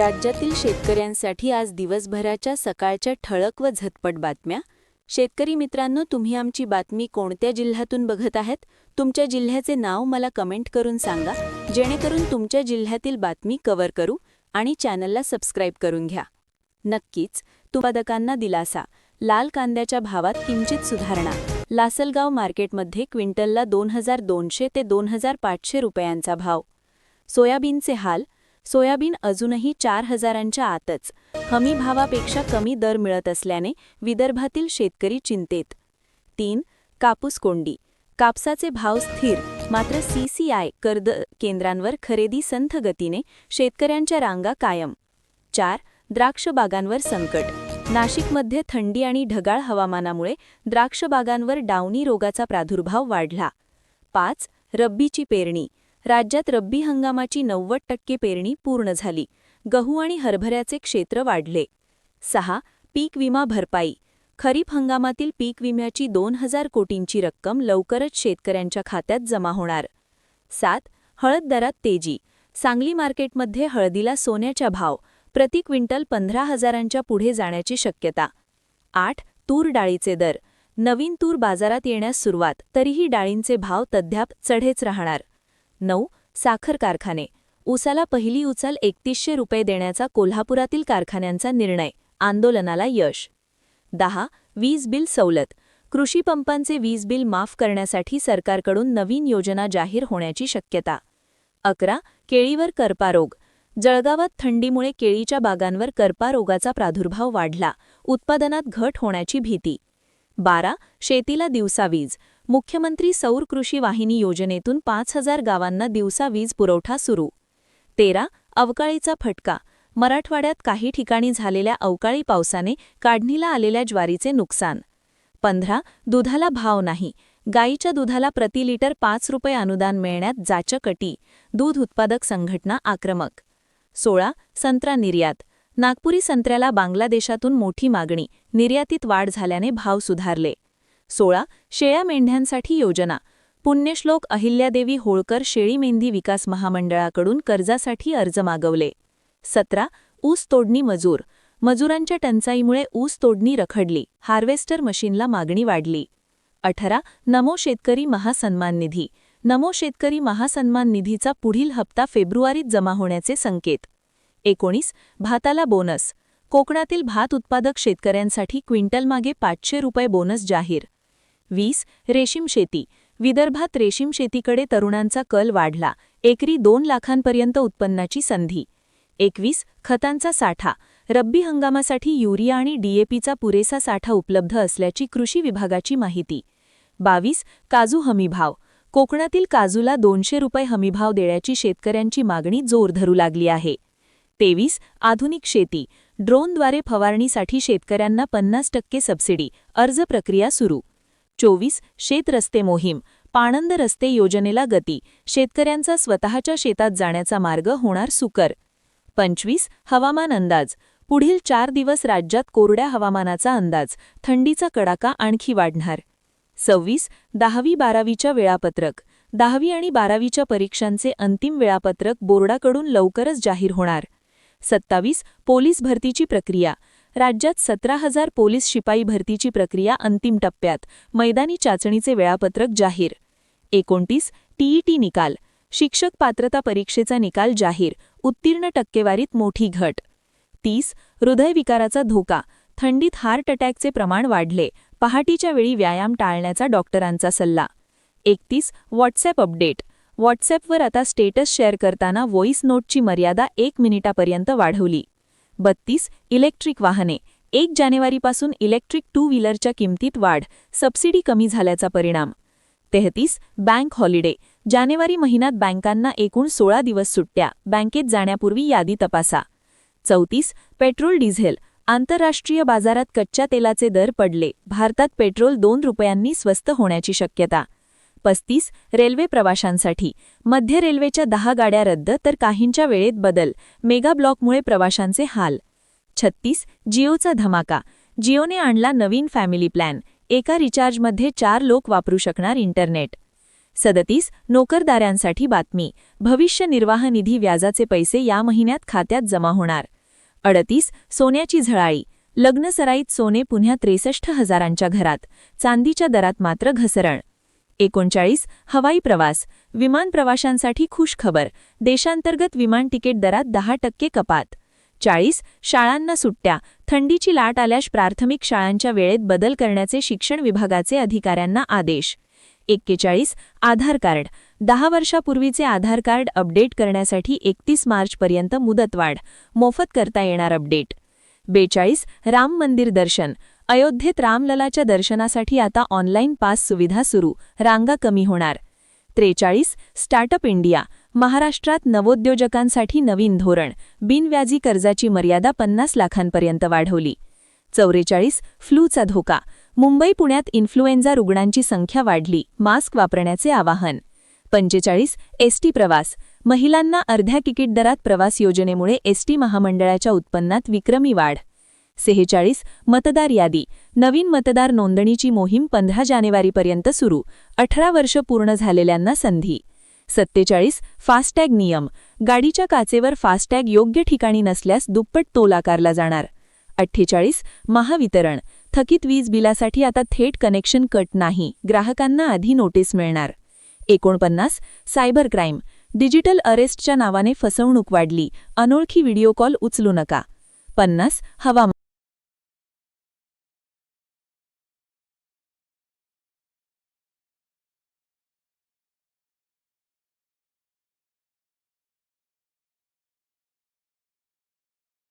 राज्यातील शेतकऱ्यांसाठी आज दिवसभराच्या सकाळच्या ठळक व झटपट बातम्या. शेतकरी मित्रांनो तुम्ही आमची बातमी कोणत्या जिल्ह्यातून बघत आहात? तुमच्या जिल्ह्याचे नाव मला कमेंट करून सांगा. जेणेकरून तुमच्या जिल्ह्यातील बातमी कव्हर करू आणि चॅनलला सबस्क्राईब करून घ्या. नक्कीच उत्पादकांना दिलासा. लाल कांद्याच्या भावात किंचित सुधारणा. लासलगाव मार्केटमध्ये क्विंटलला दोन हजार दोनशे ते दोन हजार पाचशे रुपयांचा भाव. सोयाबीनचे हाल सोयाबीन अजूनही चार हजारांच्या आतच. हमी भावापेक्षा कमी दर मिळत असल्याने विदर्भातील शेतकरी चिंतेत. तीन कापूस कोंडी. कापसाचे भाव स्थिर मात्र सीसीआय कर्द केंद्रांवर खरेदी संथ गतीने शेतकऱ्यांच्या रांगा कायम. चार द्राक्ष बागांवर संकट. नाशिकमध्ये थंडी आणि ढगाळ हवामानामुळे द्राक्ष बागांवर डावणी रोगाचा प्रादुर्भाव वाढला. पाच रब्बीची पेरणी. राज्यात रब्बी हंगामाची नव्वद टक्के पेरणी पूर्ण झाली. गहू आणि हरभऱ्याचे क्षेत्र वाढले. सहा. पीक विमा भरपाई. खरीप हंगामातील पीक विम्याची दोन हजार कोटींची रक्कम लवकरच शेतकऱ्यांच्या खात्यात जमा होणार. सात. हळद दरात तेजी. सांगली मार्केटमध्ये हळदीला सोन्याच्या भाव प्रति क्विंटल पंधरा हजारांच्या पुढे जाण्याची शक्यता. आठ. तूर डाळीचे दर. नवीन तूर बाजारात येण्यास सुरुवात तरीही डाळींचे भाव तद्याप चढेच राहणार. नऊ साखर कारखाने. उसाला पहिली उचल एकतीसशे रुपये देण्याचा कोल्हापुरातील कारखान्यांचा निर्णय आंदोलनाला यश. दहा वीज बिल सवलत. कृषी पंपांचे वीज बिल माफ करण्यासाठी सरकारकडून नवीन योजना जाहीर होण्याची शक्यता. अकरा केळीवर कर्पारोग. जळगावात थंडीमुळे केळीच्या बागांवर कर्पारोगाचा प्रादुर्भाव वाढला. उत्पादनात घट होण्याची भीती. बारा शेतीला दिवसा वीज. मुख्यमंत्री सौर कृषी वाहिनी योजनेतून पाच हजार गावांना दिवसा वीज पुरवठा सुरू. तेरा अवकाळीचा फटका. मराठवाड्यात काही ठिकाणी झालेल्या अवकाळी पावसाने काढणीला आलेल्या ज्वारीचे नुकसान. पंधरा दुधाला भाव नाही. गाईच्या दुधाला प्रति लिटर पाच रुपये अनुदान मिळण्यात जाचकटी. दूध उत्पादक संघटना आक्रमक. सोळा संत्रा निर्यात. नागपुरी संत्र्याला बांगलादेशातून मोठी मागणी. निर्यातीत वाढ झाल्याने भाव सुधारले. सोळा शेळ्या मेंढ्यांसाठी योजना. पुण्यश्लोक अहिल्यादेवी होळकर शेळी मेंढी विकास महामंडळाकडून कर्जासाठी अर्ज मागवले. सतरा ऊस तोडणी मजूर. मजुरांच्या टंचाईमुळे ऊस तोडणी रखडली. हार्वेस्टर मशीनला मागणी वाढली. अठरा नमो शेतकरी महासन्मान निधी. नमो शेतकरी महासन्मान निधीचा पुढील हप्ता फेब्रुवारीत जमा होण्याचे संकेत. एकोणीस भाताला बोनस. कोकणातील भात उत्पादक शेतकऱ्यांसाठी क्विंटलमागे पाचशे रुपये बोनस जाहीर. वीस रेशीम शेती. विदर्भात रेशीम शेतीकडे तरुणांचा कल वाढला. एकरी दोन लाखांपर्यंत उत्पन्नाची संधी. एकवीस खतांचा साठा. रब्बी हंगामासाठी युरिया आणि डीएपीचा पुरेसा साठा उपलब्ध असल्याची कृषी विभागाची माहिती. बावीस काजू हमीभाव. कोकणातील काजूला दोनशे रुपये हमीभाव देण्याची शेतकऱ्यांची मागणी जोर धरू लागली आहे. तेवीस आधुनिक शेती. ड्रोनद्वारे फवारणीसाठी शेतकऱ्यांना पन्नास टक्के सबसिडी. अर्ज प्रक्रिया सुरू. चोवीस शेत रस्ते मोहीम पाणंद रस्ते योजनेला गती शेतकऱ्यांचा स्वतःच्या शेतात जाण्याचा मार्ग होणार सुकर. पंचवीस हवामान अंदाज पुढील चार दिवस राज्यात कोरड्या हवामानाचा अंदाज थंडीचा कडाका आणखी वाढणार. सव्वीस दहावी बारावीच्या वेळापत्रक दहावी आणि बारावीच्या परीक्षांचे अंतिम वेळापत्रक बोर्डाकडून लवकरच जाहीर होणार. सत्तावीस पोलीस भरतीची प्रक्रिया राज्यात सतरा हजार पोलीस शिपाई भरतीची प्रक्रिया अंतिम टप्प्यात. मैदानी चाचणीचे वेळापत्रक जाहीर. एकोणतीस टीईटी निकाल. शिक्षक पात्रता परीक्षेचा निकाल जाहीर. उत्तीर्ण टक्केवारीत मोठी घट. तीस हृदयविकाराचा धोका. थंडीत हार्ट अटॅकचे प्रमाण वाढले. पहाटीच्या वेळी व्यायाम टाळण्याचा डॉक्टरांचा सल्ला. एकतीस व्हॉट्सॲप अपडेट. व्हॉट्सॲपवर आता स्टेटस शेअर करताना व्हॉइस नोटची मर्यादा एक मिनिटापर्यंत वाढवली. बत्तीस इलेक्ट्रिक वाहने. एक जानेवारीपासून इलेक्ट्रिक टू व्हीलरच्या किमतीत वाढ. सबसिडी कमी झाल्याचा परिणाम. तेहतीस बँक हॉलिडे. जानेवारी महिन्यात बँकांना एकूण सोळा दिवस सुट्ट्या. बँकेत जाण्यापूर्वी यादी तपासा. चौतीस पेट्रोल डिझेल. आंतरराष्ट्रीय बाजारात कच्च्या तेलाचे दर पडले. भारतात पेट्रोल दोन रुपयांनी स्वस्त होण्याची शक्यता. पस्तीस रेल्वे प्रवाशांसाठी. मध्य रेल्वेच्या दहा गाड्या रद्द तर काहींच्या वेळेत बदल. मेगा ब्लॉकमुळे प्रवाशांचे हाल. छत्तीस जिओचा धमाका. जिओने आणला नवीन फॅमिली प्लॅन. एका रिचार्जमध्ये चार लोक वापरू शकणार इंटरनेट. सदतीस नोकरदाऱ्यांसाठी बातमी. भविष्य निर्वाह निधी व्याजाचे पैसे या महिन्यात खात्यात जमा होणार. अडतीस सोन्याची झळाळी. लग्नसराईत सोने पुन्हा त्रेसष्ट हजारांच्या घरात. चांदीच्या दरात मात्र घसरण. एकोणचाळीस हवाई प्रवास विमान प्रवाशांसाठी खुश खबर देशांतर्गत विमान तिकीट दरात दहा टक्के कपात. चाळीस शाळांना सुट्ट्या थंडीची लाट आल्यास प्राथमिक शाळांच्या वेळेत बदल करण्याचे शिक्षण विभागाचे अधिकाऱ्यांना आदेश. एक्केचाळीस आधार कार्ड दहा वर्षापूर्वीचे आधार कार्ड अपडेट करण्यासाठी एकतीस मार्चपर्यंत मुदतवाढ मोफत करता येणार अपडेट. बेचाळीस राम मंदिर दर्शन अयोध्येत रामललाच्या दर्शनासाठी आता ऑनलाईन पास सुविधा सुरू. रांगा कमी होणार. त्रेचाळीस स्टार्टअप इंडिया महाराष्ट्रात नवोद्योजकांसाठी नवीन धोरण. बिनव्याजी कर्जाची मर्यादा पन्नास लाखांपर्यंत वाढवली. चौवेचाळीस फ्लूचा धोका. मुंबई पुण्यात इन्फ्लुएन्झा रुग्णांची संख्या वाढली. मास्क वापरण्याचे आवाहन. पंचेचाळीस एसटी प्रवास. महिलांना अर्ध्या तिकीट दरात प्रवास योजनेमुळे एसटी महामंडळाच्या उत्पन्नात विक्रमी वाढ. सेहेचाळीस मतदार यादी. नवीन मतदार नोंदणीची मोहीम पंधरा जानेवारीपर्यंत सुरू. अठरा वर्ष पूर्ण झालेल्यांना संधी. सत्तेचाळीस फास्टॅग नियम. गाडीच्या काचेवर फास्टॅग योग्य ठिकाणी नसल्यास दुप्पट टोल आकारला जाणार. अठ्ठेचाळीस महावितरण. थकीत वीज बिलासाठी आता थेट कनेक्शन कट नाही. ग्राहकांना आधी नोटीस मिळणार. एकोणपन्नास सायबर क्राईम. डिजिटल अरेस्टच्या नावाने फसवणूक वाढली. अनोळखी व्हिडिओ कॉल उचलू नका. पन्नास हवामान